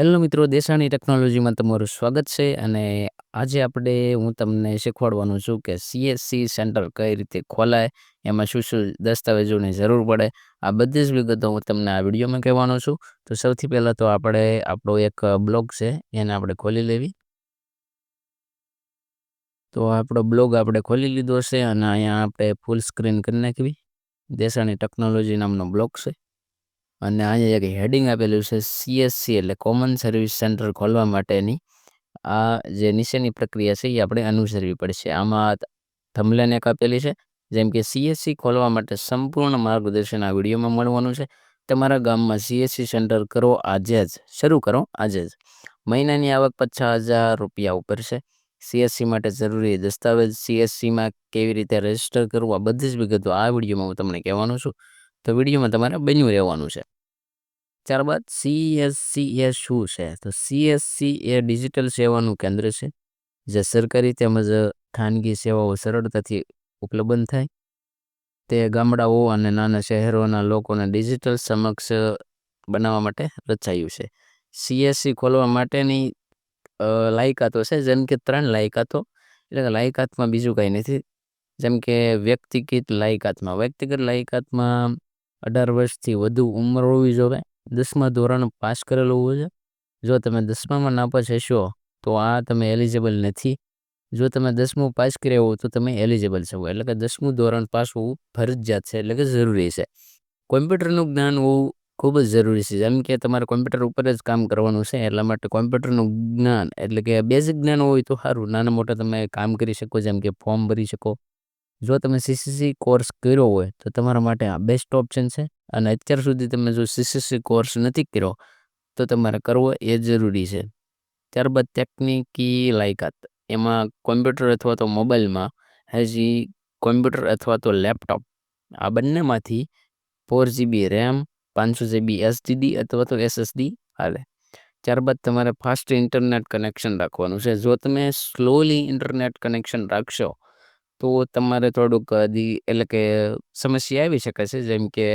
Hello મિત્રો, દેસાણી ટેકનોલોજીમાં તમારું સ્વાગત છે અને આજે આપણે હું તમને શીખવાડવાનું છું કે સીએસસી સેન્ટર કઈ રીતે ખોલાય, એમાં શું શું દસ્તાવેજોની જરૂર પડે, આ બધી જ વિગતો હું તમને આ વિડીયોમાં કહેવાનો છું. તો સૌથી પહેલાં તો આપણે આપણો એક બ્લોગ છે, એને આપણે ખોલી લેવી. તો આપણો બ્લોગ આપણે ખોલી લીધો છે અને અહીંયા આપણે ફૂલ સ્ક્રીન કરી નાખવી. દેસાણી ટેકનોલોજી નામનો બ્લોગ છે. અને અહીંયા એક હેડિંગ આપેલું છે સીએસસી એટલે કોમન સર્વિસ સેન્ટર ખોલવા માટેની. આ જે નીચેની પ્રક્રિયા છે એ આપણે અનુસરવી પડશે. આમાં થમલેન એક આપેલી છે, જેમ કે સીએસસી ખોલવા માટે સંપૂર્ણ માર્ગદર્શન આ વિડીયોમાં મળવાનું છે. તમારા ગામમાં સીએસસી સેન્ટર કરો આજે જ, શરૂ કરો આજે જ. મહિનાની આવક પચાસ હજાર રૂપિયા ઉપર છે. સીએસસી માટે જરૂરી દસ્તાવેજ સીએસસીમાં કેવી રીતે રજિસ્ટર કરવું આ બધી જ વિગતો આ વિડીયોમાં હું તમને કહેવાનું છું. તો વિડીયોમાં તમારે બન્યું રહેવાનું છે. ત્યારબાદ સીએસસી એ શું છે? તો સીએસસી એ ડિજિટલ સેવાનું કેન્દ્ર છે, જે સરકારી તેમજ ખાનગી સેવાઓ સરળતાથી ઉપલબ્ધ થાય. તે ગામડાઓ અને નાના શહેરોના લોકોને ડિજિટલ સમક્ષ બનાવવા માટે રચાયું છે. સીએસસી ખોલવા માટેની લાયકાતો છે, જેમ કે ત્રણ લાયકાતો. એટલે કે લાયકાતમાં બીજું કાંઈ નથી. જેમ કે વ્યક્તિગત લાયકાતમાં. વ્યક્તિગત લાયકાતમાં અઢાર વર્ષથી વધુ ઉંમર હોવી જોઈએ દસમા ધોરણ પાસ કરેલું હોવું જોઈએ જો તમે દસમામાં નાપાસ હશો, તો આ તમે એલિજિબલ નથી. જો તમે દસમું પાસ કર્યા હો તો તમે એલિજિબલ છો. એટલે કે દસમું ધોરણ પાસ હોવું ફરજિયાત છે, એટલે કે જરૂરી છે. કોમ્પ્યુટરનું જ્ઞાન હોવું ખૂબ જ જરૂરી છે. જેમ કે તમારે કોમ્પ્યુટર ઉપર જ કામ કરવાનું છે, એટલા માટે કોમ્પ્યુટરનું જ્ઞાન, એટલે કે બેઝિક જ્ઞાન હોય તો સારું. નાના મોટા તમે કામ કરી શકો, જેમ કે ફોર્મ ભરી શકો. જો તમે સીસીસી કોર્સ કર્યો હોય, તો તમારા માટે આ બેસ્ટ ઓપ્શન છે. અને અત્યાર સુધી તમે જો સીસીસી કોર્સ નથી કર્યો, તો તમારે કરવો એ જરૂરી છે. ત્યારબાદ ટેકનિકી લાયકાત. એમાં કોમ્પ્યુટર અથવા તો મોબાઈલમાં હજી કોમ્પ્યુટર અથવા તો લેપટોપ આ બંનેમાંથી ફોર જીબી રેમ પાંચસો જીબી એસટીડી અથવા તો એસએસડી હાલે ત્યારબાદ તમારે ફાસ્ટ ઇન્ટરનેટ કનેક્શન રાખવાનું છે. જો તમે સ્લોલી ઇન્ટરનેટ કનેક્શન રાખશો તો તમારે થોડુંક હજી, એટલે કે સમસ્યા આવી શકે છે, જેમ કે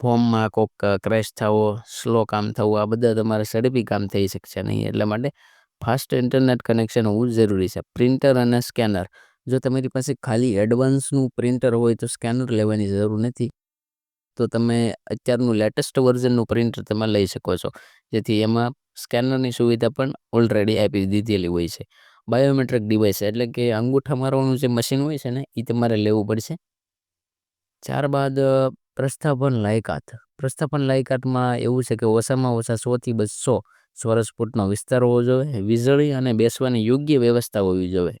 ફોર્મમાં કોઈક ક્રેશ થવો સ્લો કામ થવું, આ બધા તમારે ઝડપી કામ થઈ શકશે નહીં. એટલા માટે ફાસ્ટ ઇન્ટરનેટ કનેક્શન હોવું જરૂરી છે. પ્રિન્ટર અને સ્કેનર જો તમારી પાસે ખાલી એડવાન્સનું પ્રિન્ટર હોય તો સ્કેનર લેવાની જરૂર નથી. તો તમે અત્યારનું લેટેસ્ટ વર્ઝનનું પ્રિન્ટર તમે લઈ શકો છો. જેથી એમાં સ્કેનરની સુવિધા પણ ઓલરેડી આપી દીધેલી હોય છે. બાયોમેટ્રિક ડિવાઇસ એટલે કે અંગૂઠા મારવાનું જે મશીન હોય છે ને એ તમારે લેવું પડશે. ત્યારબાદ પ્રસ્થાપન લાયકાત. પ્રસ્થાપન લાયકાતમાં એવું છે કે ઓછામાં ઓછા સોથી બસો ચોરસ ફૂટનો વિસ્તાર હોવો જોઈએ, વીજળી અને બેસવાની યોગ્ય વ્યવસ્થા હોવી જોઈએ.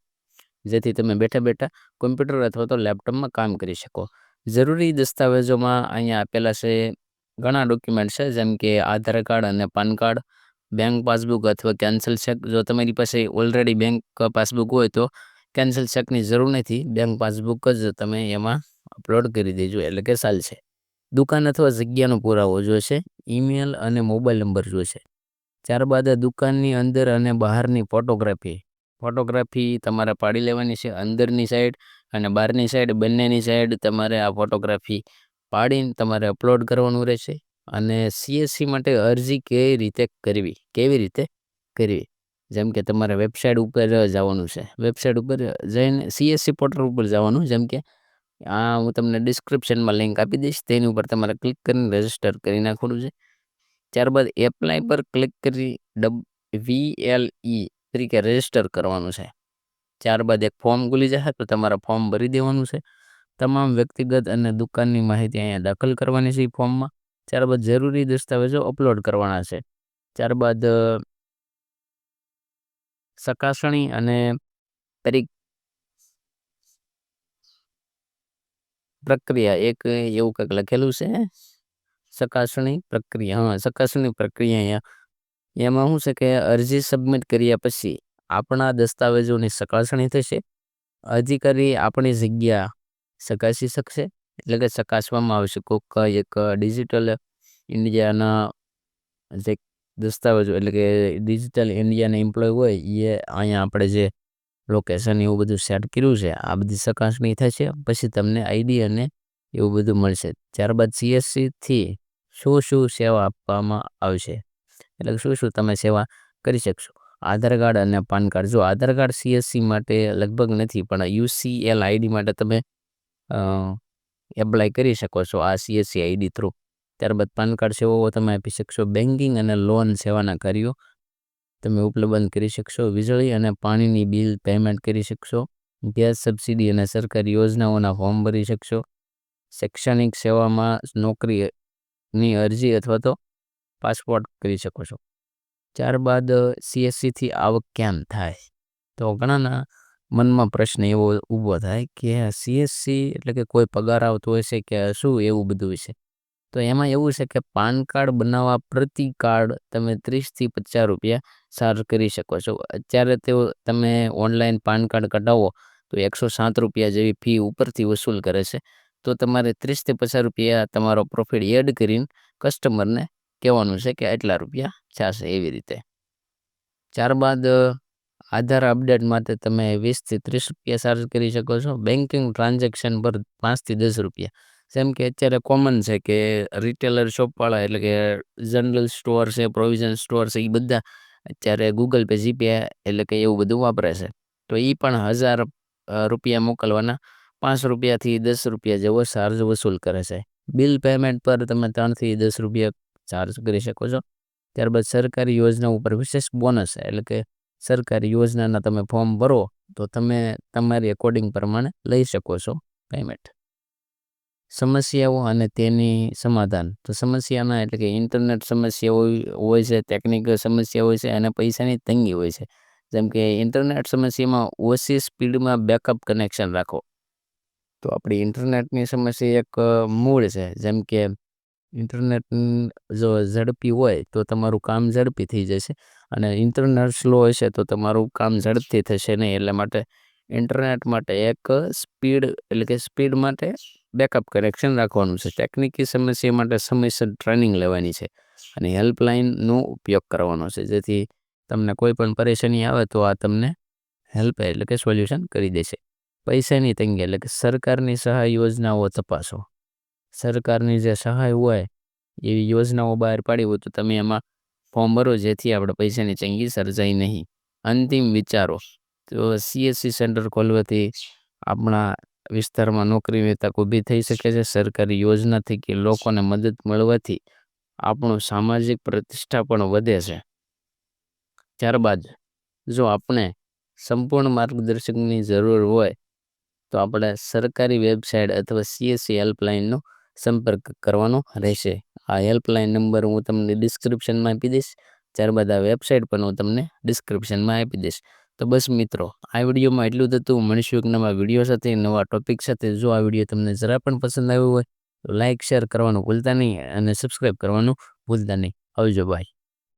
જેથી તમે બેઠા બેઠા કોમ્પ્યુટર અથવા તો લેપટોપમાં કામ કરી શકો. જરૂરી દસ્તાવેજોમાં અહીંયા આપેલા છે ઘણા ડોક્યુમેન્ટ છે, જેમ કે આધાર કાર્ડ અને પાન કાર્ડ બેંક પાસબુક અથવા કેન્સલ ચેક જો તમારી પાસે ઓલરેડી બેંક પાસબુક હોય તો કેન્સલ ચેકની જરૂર નથી. બેંક પાસબુક જ તમે એમાં અપલોડ કરી દેજો. એટલે કે ચાલશે. દુકાન અથવા જગ્યાનો પુરાવો જોઈશે. ઈમેલ અને મોબાઈલ નંબર જોઈશે. ત્યારબાદ દુકાનની અંદર અને બહારની ફોટોગ્રાફી ફોટોગ્રાફી તમારે પાડી લેવાની છે અંદરની સાઈડ અને બહારની સાઈડ બંનેની સાઈડ તમારે આ ફોટોગ્રાફી પાડીને તમારે અપલોડ કરવાનું રહેશે. અને સીએસસી માટે અરજી કેવી રીતે કરવી? કેવી રીતે કરવી? જેમ કે તમારે વેબસાઇટ ઉપર જવાનું છે. વેબસાઇટ ઉપર જઈને સીએસસી પોર્ટલ ઉપર જવાનું. જેમ કે આ હું તમને ડિસ્ક્રિપ્શનમાં લિંક આપી દઈશ. તેની ઉપર તમારે ક્લિક કરીને રજિસ્ટર કરી નાખવાનું છે. ત્યારબાદ એપ્લાય પર ક્લિક કરી ડબ વી એલ ઈ તરીકે રજિસ્ટર કરવાનું છે. ત્યારબાદ એક ફોર્મ ખુલી જશે, તો તમારે ફોર્મ ભરી દેવાનું છે. તમામ વ્યક્તિગત અને દુકાનની માહિતી અહીંયા દાખલ કરવાની છે એ ફોર્મમાં ત્યારબાદ જરૂરી દસ્તાવેજો અપલોડ કરવાના છે. ત્યારબાદ ચકાસણી અને તારીખ પ્રક્રિયા, એક એવું કંઈક લખેલું છે ચકાસણી પ્રક્રિયા, હા, ચકાસણી પ્રક્રિયા અહીંયા. એમાં શું છે કે અરજી સબમિટ કર્યા પછી આપણા દસ્તાવેજોની ચકાસણી થશે. અધિકારી આપણી જગ્યા ચકાસી શકશે. એટલે કે ચકાસવામાં આવશે. કોઈક એક ડિજિટલ ઇન્ડિયાના જે દસ્તાવેજો એટલે કે ડિજિટલ ઇન્ડિયાના એમ્પ્લોય હોય, એ અહીંયા આપણે જે લોકેશન એવું બધું સેટ કર્યું છે, આ બધી ચકાસણી થશે પછી તમને આઈડી અને એવું બધું મળશે. ત્યારબાદ સીએસસીથી શું શું સેવા આપવામાં આવશે? એટલે શું શું તમે સેવા કરી શકશો? આધાર કાર્ડ અને પાન કાર્ડ. જો આધાર કાર્ડ સીએસસી માટે લગભગ નથી, પણ યુસીએલ આઈડી માટે તમે એપ્લાય કરી શકો છો આ સીએસસી આઈડી થ્રુ ત્યારબાદ પાન કાર્ડ સેવાઓ તમે આપી શકશો બેન્કિંગ અને લોન સેવાના કાર્યો. તમે ઉપલબ્ધ કરી શકશો વીજળી અને પાણીની બિલ પેમેન્ટ કરી શકશો. ગેસ સબસિડી અને સરકારી યોજનાઓના ફોર્મ ભરી શકશો. શૈક્ષણિક સેવામાં નોકરીની અરજી અથવા તો પાસપોર્ટ કરી શકો છો. ત્યારબાદ સીએસસીથી આવક કેમ થાય? તો ઘણાના મનમાં પ્રશ્ન એવો ઊભો થાય કે સીએસસી એટલે કે કોઈ પગાર આવતો હશે કે શું એવું બધું છે? તો એમાં એવું છે કે પાન કાર્ડ બનાવવા પ્રતિ કાર્ડ તમે ત્રીસથી પચાસ રૂપિયા ચાર્જ કરી શકો છો. અત્યારે તેઓ તમે ઓનલાઈન પાન કાર્ડ કઢાવો તો એકસો સાત રૂપિયા જેવી ફી ઉપરથી વસૂલ કરે છે. તો તમારે ત્રીસથી પચાસ રૂપિયા તમારો પ્રોફિટ એડ કરીને કસ્ટમરને કહેવાનું છે કે આટલા રૂપિયા થશે એવી રીતે. ત્યારબાદ આધાર અપડેટ માટે તમે વીસથી ત્રીસ રૂપિયા ચાર્જ કરી શકો છો. બેન્કિંગ ટ્રાન્ઝેક્શન પર પાંચથી દસ રૂપિયા. જેમ કે અત્યારે કોમન છે કે રિટેલર શોપવાળા એટલે કે જનરલ સ્ટોર છે પ્રોવિઝન સ્ટોર છે એ બધા અત્યારે ગૂગલ પે જીપે એટલે કે એવું બધું વાપરે છે. તો એ પણ હજાર રૂપિયા મોકલવાના. પાંચ રૂપિયાથી દસ રૂપિયા જેવો ચાર્જ વસૂલ કરે છે. બિલ પેમેન્ટ પર તમે ત્રણથી દસ રૂપિયા ચાર્જ કરી શકો છો. ત્યારબાદ સરકારી યોજના ઉપર વિશેષ બોનસ એટલે કે સરકારી યોજનાના તમે ફોર્મ ભરો, તો તમે તમારી અકોર્ડિંગ પ્રમાણે લઈ શકો છો પેમેન્ટ સમસ્યાઓ અને તેની સમાધાન. તો સમસ્યાના એટલે કે ઇન્ટરનેટ સમસ્યાઓ હોય છે ટેકનિકલ સમસ્યા હોય છે અને પૈસાની તંગી હોય છે. જેમ કે ઇન્ટરનેટ સમસ્યામાં ઓછી સ્પીડમાં બેકઅપ કનેક્શન રાખો. તો આપણી ઇન્ટરનેટની સમસ્યા એક મૂળ છે. જેમ કે ઇન્ટરનેટ જો ઝડપી હોય તો તમારું કામ ઝડપી થઈ જશે અને ઇન્ટરનેટ સ્લો હશે તો તમારું કામ ઝડપથી થશે નહીં. એટલે માટે ઇન્ટરનેટ માટે એક સ્પીડ, એટલે કે સ્પીડ માટે બેકઅપ કનેક્શન રાખવાનું છે. ટેકનિકી સમસ્યા માટે સમયસર ટ્રેનિંગ લેવાની છે અને હેલ્પલાઇનનો ઉપયોગ કરવાનો છે. જેથી તમને કોઈ પણ પરેશાની આવે તો આ તમને હેલ્પ, એટલે કે સોલ્યુશન કરી દેશે. પૈસાની તંગી, એટલે કે સરકારની સહાય યોજનાઓ તપાસો. સરકારની જે સહાય હોય, એવી યોજનાઓ બહાર પાડી હોય, તો તમે એમાં ફોર્મ ભરો, જેથી આપણે પૈસાની તંગી સર્જાય નહીં. અંતિમ વિચારો. તો સીએસસી સેન્ટર ખોલવાથી આપણા વિસ્તારમાં નોકરીની તક ઊભી થઈ શકે છે. સરકારી યોજનાથી કે લોકોને મદદ મળવાથી આપણું સામાજિક પ્રતિષ્ઠા પણ વધે છે. ત્યારબાદ, જો આપણે સંપૂર્ણ માર્ગદર્શકની જરૂર હોય, તો આપણે સરકારી વેબસાઇટ અથવા સીએસસી હેલ્પલાઇનનો સંપર્ક કરવાનો રહેશે. આ હેલ્પલાઇન નંબર હું તમને ડિસ્ક્રિપ્શનમાં આપી દઈશ. ત્યારબાદ આ વેબસાઇટ પણ હું તમને ડિસ્ક્રિપ્શનમાં આપી દઈશ. તો બસ મિત્રો, આ વિડીયોમાં એટલું હતું. મળીશું એક નવા વીડિયો સાથે, નવા ટોપિક સાથે. જો આ વીડિયો તમને જરા પણ પસંદ આવ્યો હોય, તો લાઇક શેર કરવાનું ભૂલતા નહીં અને સબસ્ક્રાઈબ કરવાનું ભૂલતા નહીં. આવજો ભાઈ